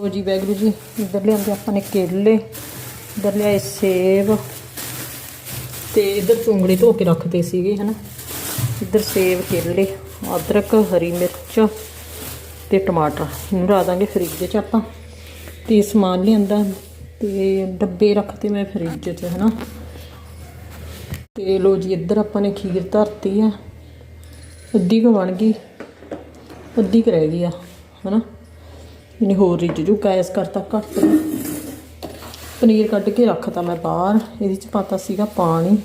ਲੋ ਜੀ ਵੈਗਰੂ ਜੀ, ਇੱਧਰ ਲਿਆਂਦੇ ਆਪਾਂ ਨੇ ਕੇਲੇ, ਇੱਧਰ ਲਿਆਏ ਸੇਬ ਤੇ ਇੱਧਰ ਚੁੰਗੜੇ ਧੋ ਕੇ ਰੱਖਦੇ ਸੀਗੇ, ਹਨਾ? ਇੱਧਰ ਸੇਬ, ਕੇਲੇ, ਅਦਰਕ, ਹਰੀ ਮਿਰਚ ਤੇ ਟਮਾਟਰ। ਇਹਨੂੰ ਰਾ ਦਾਂਗੇ ਫਰਿੱਜ 'ਚ ਆਪਾਂ। ਤੇ ਸਮਾਨ ਲਿਆਂਦਾ ਤੇ ਡੱਬੇ ਰੱਖਤੇ ਮੈਂ ਫਰਿੱਜ 'ਚ, ਹਨਾ? ਤੇ ਲੋ ਜੀ, ਇੱਧਰ ਆਪਾਂ ਨੇ ਖੀਰ ਧਰਤੀ ਆ। ਅੱਧੀ ਕੁ ਬਣ ਗਈ, ਅੱਧੀ ਕੁ ਰਹਿ ਗਈ ਆ, ਹਨਾ? ਇਹਨੇ ਹੋਰ ਰਿੱਝ ਜੂ, ਗੈਸ ਕਰਤਾ ਘੱਟ। ਪਨੀਰ ਕੱਢ ਕੇ ਰੱਖਤਾ ਮੈਂ ਬਾਹਰ, ਇਹਦੇ ਚ ਪਾਤਾ ਸੀਗਾ ਪਾਣੀ।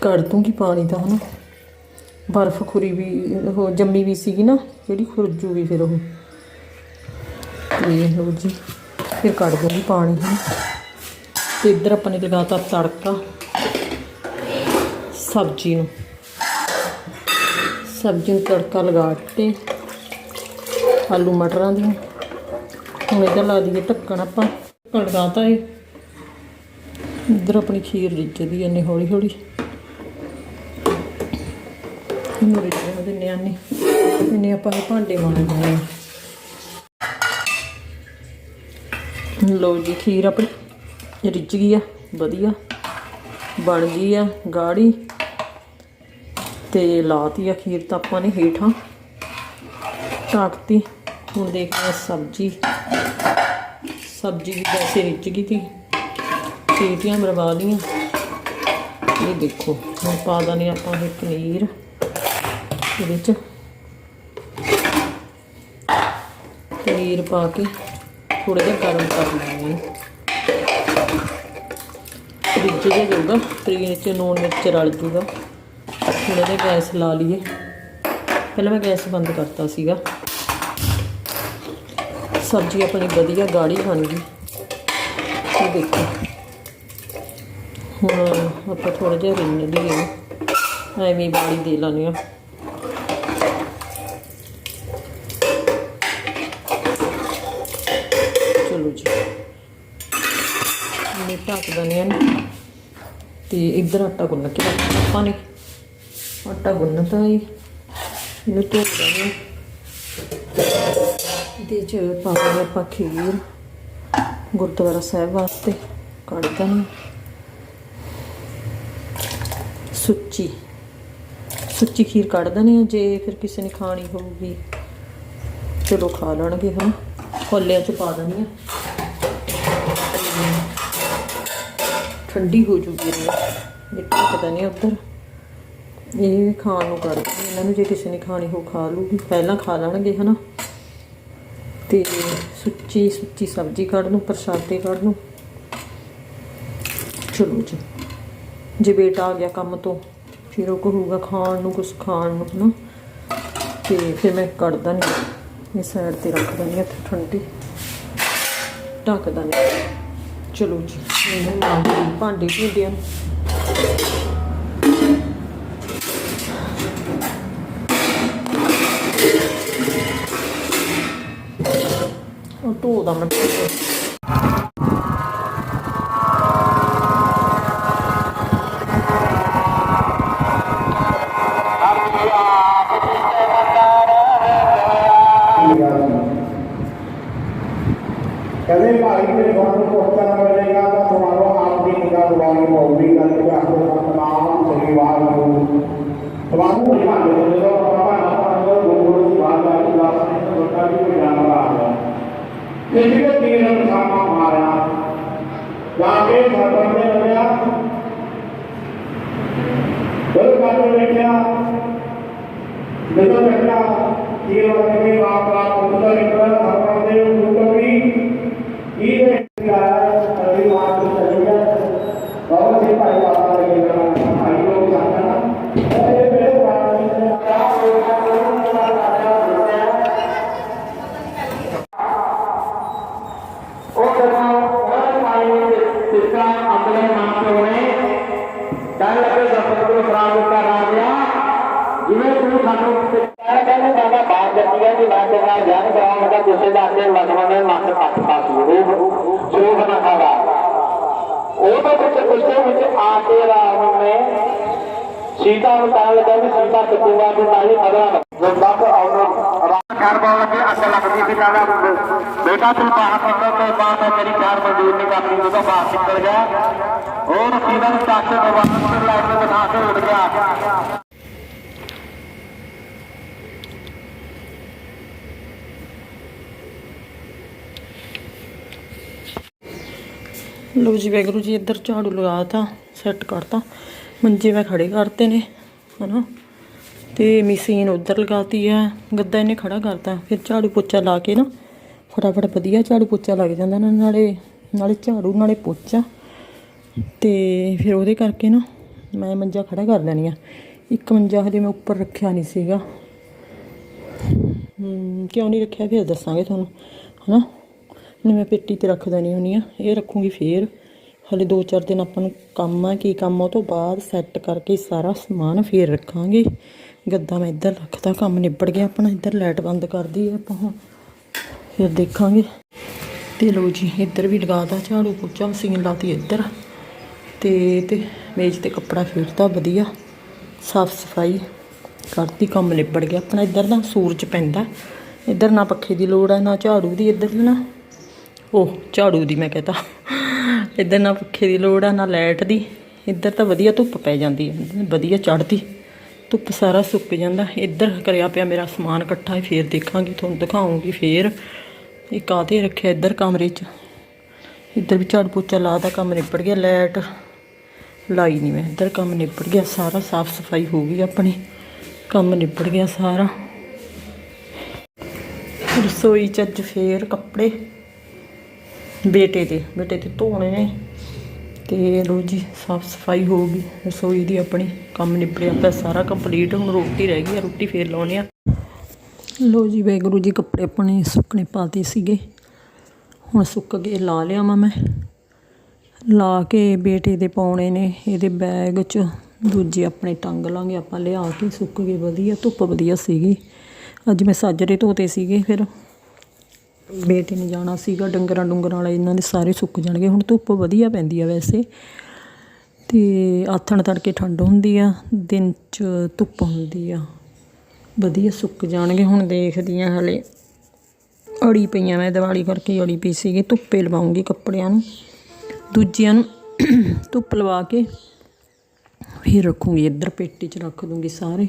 ਕੱਢ ਦੂੰਗੀ ਪਾਣੀ ਤਾਂ ਹਨਾ ਬਰਫ਼ ਖੁਰੀ ਵੀ, ਉਹ ਜੰਮੀ ਵੀ ਸੀਗੀ ਨਾ, ਜਿਹੜੀ ਖੁਰਜੂਗੀ ਫਿਰ ਉਹ। ਤੇ ਲਓ ਜੀ, ਫਿਰ ਕੱਢ ਦੂੰਗੀ ਪਾਣੀ ਹਨਾ ਤੇ ਇੱਧਰ ਆਪਾਂ ਨੇ ਲਗਾਤਾ ਤੜਕਾ, ਸਬਜ਼ੀ ਨੂੰ। ਸਬਜ਼ੀ ਨੂੰ ਤੜਕਾ ਲਗਾ ਕੇ ਆਲੂ ਮਟਰਾਂ ਦੀ। ਹੁਣ ਇਹਦਾ ਲਾ ਦਈਏ ਢੱਕਣ ਆਪਾਂ। ਢੱਕਣ ਲਗਾਤਾ ਏ ਇੱਧਰ ਆਪਣੀ ਖੀਰ ਰਿੱਝਦੀ ਐ ਨੇ ਹੌਲੀ ਹੌਲੀ ਇਹਨੂੰ ਰਿੱਝਣ ਦਿੰਨੇ ਆ ਨੇ ਇਹਨੇ ਆਪਾਂ ਭਾਂਡੇ ਮਾਂਜਣੇ ਆ। ਲਓ ਜੀ, ਖੀਰ ਆਪਣੀ ਰਿੱਝ ਗਈ ਆ, ਵਧੀਆ। ਬਣ ਗਈ ਆ, ਗਾੜੀ। ਤੇ ਲਾਤੀ ਆ ਖੀਰ ਤਾਂ ਆਪਾਂ ਨੇ ਹੇਠਾਂ। ਢੱਕਤੀ। ਹੁਣ ਦੇਖਦੇ ਹਾਂ ਸਬਜ਼ੀ। ਸਬਜ਼ੀ ਵੀ ਵੈਸੇ ਰਿੱਝ ਗਈ ਤੀ ਸੀਟੀਆਂ ਮਰਵਾ ਲਈਆਂ। ਇਹ ਦੇਖੋ, ਹੁਣ ਪਾ ਦਾਂਗੇ ਆਪਾਂ ਇਹ ਪਨੀਰ ਇਹਦੇ ਚ ਪਨੀਰ ਪਾ ਕੇ ਥੋੜਾ ਜਿਹਾ ਗਰਮ ਕਰ ਲੈਣਾ ਰਿੱਝ ਜੇ ਜੂਗਾ ਪਨੀਰ ਚ ਨੂਨ ਮਿਰਚ ਰਲ ਜੂਗਾ। ਥੋੜਾ ਜਿਹਾ ਗੈਸ ਲਾ ਲਈਏ। ਪਹਿਲਾਂ ਮੈਂ ਗੈਸ ਬੰਦ ਕਰਤਾ ਸੀਗਾ। ਸਬਜ਼ੀ ਆਪਣੀ ਵਧੀਆ ਗਾੜੀ ਬਣ ਗਈ ਇਹ ਦੇਖੋ। ਹੁਣ ਆਪਾਂ ਥੋੜਾ ਜਿਹਾ ਰਿੰਨ ਲਈਏ। ਐਵੇਂ ਬਾੜੀ ਦੇ ਲਾਂਗੇ ਚਲੋ ਜੀ। ਇਹ ਢੱਕ ਦਨੇ ਆ ਤੇ ਇੱਧਰ ਆਟਾ ਗੁੰਨ ਕੇ ਆਪਾਂ ਨੇ। ਆਟਾ ਗੁੰਨਤਾ ਹੈ। ਇਹਨੂੰ ਧੋ ਦਾਂਗੇ ਇਹਦੇ ਚ ਪਾ ਆਪਾਂ ਖੀਰ, ਗੁਰਦੁਆਰਾ ਸਾਹਿਬ ਵਾਸਤੇ ਕੱਢ ਦਾਂਗੇ ਸੁੱਚੀ। ਸੁੱਚੀ ਖੀਰ ਕੱਢ ਦਨੇ ਆ ਜੇ ਫਿਰ ਕਿਸੇ ਨੇ ਖਾਣੀ ਹੋਊਗੀ, ਚਲੋ ਖਾ ਲੈਣਗੇ ਹਾਂ ਕੋਲਿਆਂ ਚ ਪਾ ਦਨੀ ਆ। ਠੰਡੀ ਹੋ ਜੂਗੀ ਇਹ। ਇਹ ਢੱਕ ਦਨੇ ਉੱਧਰ। ਇਹ ਖਾਣ ਨੂੰ ਕਰਦੇ ਇਹਨਾਂ ਨੂੰ ਜੇ ਕਿਸੇ ਨੇ ਖਾਣੀ ਹੋ ਖਾ ਲੂਗੀ। ਪਹਿਲਾਂ ਖਾ ਲੈਣਗੇ, ਹਨਾ? ਤੇ ਸੁੱਚੀ ਸੁੱਚੀ ਸਬਜ਼ੀ ਕੱਢ ਨੂੰ ਪ੍ਰਸ਼ਾਦੇ ਕੱਢ ਨੂੰ ਚਲੋ ਜੀ। ਜੇ ਬੇਟਾ ਆ ਗਿਆ ਕੰਮ ਤੋਂ, ਫਿਰ ਉਹ ਕਹੂਗਾ ਖਾਣ ਨੂੰ ਕੁਝ ਖਾਣ ਨੂੰ, ਹਨਾ? ਤੇ ਫਿਰ ਮੈਂ ਕੱਢ ਦਾਂਗੀ ਇਹ ਸਾਈਡ ਤੇ ਰੱਖ ਦਾਂਗੀ ਇੱਥੇ ਠੰਡੀ। ਢੱਕ ਦਾਂਗੀ ਚਲੋ ਜੀ, ਇਹਨੂੰ ਮਾਂਜੀ ਭਾਂਡੇ ਭੁੰਡਿਆਂ ਉਹ ਧੂਦਾ ਮੈਂ ਕਹਿੰਦੇ ਭਾਈ ਮੇਰੇ ਗੋਣ ਨੂੰ ਪਹੁੰਚਣਾ ਮਿਲੇਗਾ ਤਾਂ ਤੁਹਾਰੋ ਆਪ ਦੀ ਨਿਗਾਹ ਦੁਆਰੀ ਮੌਲਵੀ ਕਰਕੇ ਆਪਣੇ ਤਮਾਮ ਪਰਿਵਾਰ ਨੂੰ ਤੁਹਾਨੂੰ ਜਵਾਨ किसको तीर और छापा मारा वहां पे सरपंच हो गया दो बार बैठा देखो बैठा तीर और ਜਿਵੇਂ ਤੂੰ ਸਾਨੂੰ ਕਹਿੰਦੇ ਬਾਬਾ ਬਾਤ ਦਿੱਤੀ ਹੈ ਕਿ ਮੈਂ ਤੇ ਨਾਲ ਜਾਣ ਕਰਾਂਗਾ ਕਿਸੇ ਦਾ ਕੇ ਲਗਵਾ ਦੇ ਮੱਥ ਪੱਟ ਪਾਸ ਰੂਹ ਜੋਗ ਨਾ ਖਾਗਾ ਉਹ ਤਾਂ ਕੁਝ ਗੁੱਸੇ ਵਿੱਚ ਆ ਕੇ ਰਾਮ ਨੇ ਸੀਤਾ ਨੂੰ ਕਹਿਣ ਲੱਗਾ ਵੀ ਸੀਤਾ ਕੱਟੂਗਾ ਤੇ ਨਾਲੇ ਮਗਰਾ ਜਦ ਤੱਕ ਆਉਣਾ ਰਾਮ ਚਾਰ ਪਾਉਣ ਲੱਗੇ ਅੱਗ ਲੱਗਦੀ ਸੀ ਕਹਿੰਦਾ ਬੇਟਾ ਤੂੰ ਬਾਹਰ ਨਿਕਲ ਤੋਂ ਬਾਅਦ ਤੇਰੀ ਚਾਰ ਮਜ਼ਦੂਰ ਨਹੀਂ ਕਰਨੀ ਉਹ ਬਾਹਰ ਨਿਕਲ ਗਿਆ ਉਹ ਰਸੀਦਾਂ ਨੂੰ ਚੱਕ ਕੇ ਗਵਰਨਰ ਲੈ ਕੇ ਬਿਠਾ ਕੇ ਉੱਡ ਗਿਆ ਲੋ ਜੀ ਵੈਗਰੂ ਜੀ ਇੱਧਰ ਝਾੜੂ ਲਗਾਤਾ ਸੈੱਟ ਕਰਤਾ। ਮੰਜੇ ਮੈਂ ਖੜੇ ਕਰਤੇ ਨੇ ਹਨਾ। ਤੇ ਮਸ਼ੀਨ ਉੱਧਰ ਲਗਾਤੀ ਹੈ ਗੱਦਾ ਇਹਨੇ ਖੜਾ ਕਰਤਾ। ਫਿਰ ਝਾੜੂ ਪੋਚਾ ਲਾ ਕੇ ਨਾ ਫਟਾਫਟ ਵਧੀਆ ਝਾੜੂ ਪੋਚਾ ਲੱਗ ਜਾਂਦਾ ਨਾ ਨਾਲੇ ਨਾਲੇ ਝਾੜੂ ਨਾਲੇ ਪੋਚਾ। ਤੇ ਫਿਰ ਉਹਦੇ ਕਰਕੇ ਨਾ ਮੈਂ ਮੰਜਾ ਖੜਾ ਕਰ ਲੈਣੀ ਆ। ਇੱਕ ਮੰਜਾ ਹਜੇ ਮੈਂ ਉੱਪਰ ਰੱਖਿਆ ਨਹੀਂ ਸੀਗਾ। ਹਮ, ਕਿਉਂ ਨਹੀਂ ਰੱਖਿਆ? ਫਿਰ ਦੱਸਾਂਗੇ ਤੁਹਾਨੂੰ ਹਨਾ। ਇਹਨੂੰ ਮੈਂ ਪੇਟੀ ਤੇ ਰੱਖ ਦੇਣੀ ਹੁੰਦੀ ਆ, ਇਹ ਰੱਖੂੰਗੀ ਫੇਰ। ਹਲੇ 2-4 ਦਿਨ ਆਪਾਂ ਨੂੰ ਕੰਮ ਆ, ਕੀ ਕੰਮ ਉਹ ਤੋਂ ਬਾਅਦ ਸੈੱਟ ਕਰਕੇ ਸਾਰਾ ਸਮਾਨ ਫੇਰ ਰੱਖਾਂਗੇ। ਗੱਦਾ ਮੈਂ ਇੱਧਰ ਰੱਖਦਾ ਕੰਮ ਨਿਬੜ ਗਿਆ ਆਪਣਾ, ਇੱਧਰ ਲਾਈਟ ਬੰਦ ਕਰਦੀ ਹੈ ਆਪਾਂ ਹੁਣ, ਫਿਰ ਦੇਖਾਂਗੇ। ਤੇ ਲੋ ਜੀ, ਇੱਧਰ ਵੀ ਲਗਾਤਾ ਝਾੜੂ ਪੋਚਾ, ਮਸ਼ੀਨ ਲਾਤੀ ਇੱਧਰ। ਤੇ ਤੇ ਮੇਜ਼ ਤੇ ਕੱਪੜਾ ਫੇਰਤਾ, ਵਧੀਆ। ਸਾਫ਼ ਸਫ਼ਾਈ ਕਰਤੀ, ਕੰਮ ਨਿਬੜ ਗਿਆ ਆਪਣਾ ਇੱਧਰ ਦਾ, ਸੂਰਜ ਪੈਂਦਾ। ਇੱਧਰ ਨਾ ਪੱਖੇ ਦੀ ਲੋੜ ਹੈ ਨਾ ਝਾੜੂ ਦੀ, ਇੱਧਰ ਨਾ। ਉਹ ਝਾੜੂ ਦੀ ਮੈਂ ਕਹਤਾ। ਇੱਧਰ ਨਾ ਪੱਖੇ ਦੀ ਲੋੜ ਆ, ਨਾ ਲਾਈਟ ਦੀ। ਇੱਧਰ ਤਾਂ ਵਧੀਆ ਧੁੱਪ ਪੈ ਜਾਂਦੀ ਹੈ ਵਧੀਆ ਚੜ੍ਹਦੀ। ਧੁੱਪ ਸਾਰਾ ਸੁੱਕ ਜਾਂਦਾ। ਇੱਧਰ ਕਰਿਆ ਪਿਆ ਮੇਰਾ ਸਮਾਨ ਇਕੱਠਾ ਹੈ ਫੇਰ ਦੇਖਾਂਗੀ, ਤੁਹਾਨੂੰ ਦਿਖਾਉਂਗੀ ਫੇਰ। ਇਹ ਕਾਹਤੇ ਰੱਖਿਆ ਇੱਧਰ ਕਮਰੇ 'ਚ? ਇੱਧਰ ਵੀ ਝਾੜੂ ਪੋਚਾ ਲਾਦਾ ਕੰਮ ਨਿਪੜ ਗਿਆ, ਲਾਈਟ। ਲਾਈ ਨਹੀਂ ਮੈਂ, ਇੱਧਰ ਕੰਮ ਨਿਪੜ ਗਿਆ, ਸਾਰਾ ਸਾਫ਼ ਸਫ਼ਾਈ ਹੋ ਗਈ ਆਪਣੀ। ਕੰਮ ਨਿਪੜ ਗਿਆ ਸਾਰਾ। ਰਸੋਈ ਚ ਅੱਜ ਫੇਰ ਕੱਪੜੇ। ਬੇਟੇ ਦੇ, ਬੇਟੇ ਤੇ ਧੋਣੇ ਨੇ ਤੇ ਲੋ ਜੀ, ਸਾਫ਼ ਸਫ਼ਾਈ ਹੋ ਗਈ, ਰਸੋਈ ਦੀ ਆਪਣੀ, ਕੰਮ ਨਿਪੜਿਆ ਪਿਆ ਸਾਰਾ ਕੰਪਲੀਟ ਹੁਣ ਰੋਟੀ ਰਹਿ ਗਈ ਆ, ਰੋਟੀ ਫੇਰ ਲਾਉਣੀ ਆ। ਲੋ ਜੀ ਵੈਗਰੂ ਜੀ ਕੱਪੜੇ ਆਪਣੇ ਸੁੱਕਣੇ ਪਾਤੇ ਸੀਗੇ। ਹੁਣ ਸੁੱਕ ਗਏ ਲਾ ਲਿਆ ਮੈਂ। ਲਾ ਕੇ ਬੇਟੇ ਦੇ ਪਾਉਣੇ ਨੇ, ਇਹਦੇ ਬੈਗ 'ਚ। ਦੂਜੇ ਆਪਣੇ ਟੰਗ ਲਾਂਗੇ, ਆਪਾਂ ਲਿਆ ਕੇ ਸੁੱਕ ਗਏ, ਵਧੀਆ, ਧੁੱਪ ਵਧੀਆ ਸੀਗੀ। ਅੱਜ ਮੈਂ ਸਾਜਰੇ ਧੋਤੇ ਸੀਗੇ, ਫਿਰ ਬੇਟੇ ਨੇ ਜਾਣਾ ਸੀਗਾ, ਡੰਗਰਾਂ ਡੁੰਗਰਾਂ ਵਾਲੇ ਇਹਨਾਂ ਦੇ ਸਾਰੇ ਸੁੱਕ ਜਾਣਗੇ। ਹੁਣ ਧੁੱਪ ਵਧੀਆ ਪੈਂਦੀ ਆ ਵੈਸੇ। ਤੇ ਆਥਣ ਤੜਕੇ ਠੰਡ ਹੁੰਦੀ ਆ, ਦਿਨ 'ਚ ਧੁੱਪ ਹੁੰਦੀ ਆ। ਵਧੀਆ ਸੁੱਕ ਜਾਣਗੇ ਹੁਣ ਦੇਖਦੀ ਆ ਹਲੇ। ਅੜੀ ਪਈਆਂ ਮੈਂ ਦੀਵਾਲੀ ਕਰਕੇ ਅੜੀ ਪਈ ਸੀਗੀ, ਧੁੱਪੇ ਲਵਾਉਂਗੀ ਕੱਪੜਿਆਂ ਨੂੰ। ਦੂਜਿਆਂ ਨੂੰ ਧੁੱਪ ਲਵਾ ਕੇ ਫਿਰ ਰੱਖੂੰਗੀ, ਇੱਧਰ ਪੇਟੀ 'ਚ ਰੱਖ ਦੂੰਗੀ ਸਾਰੇ।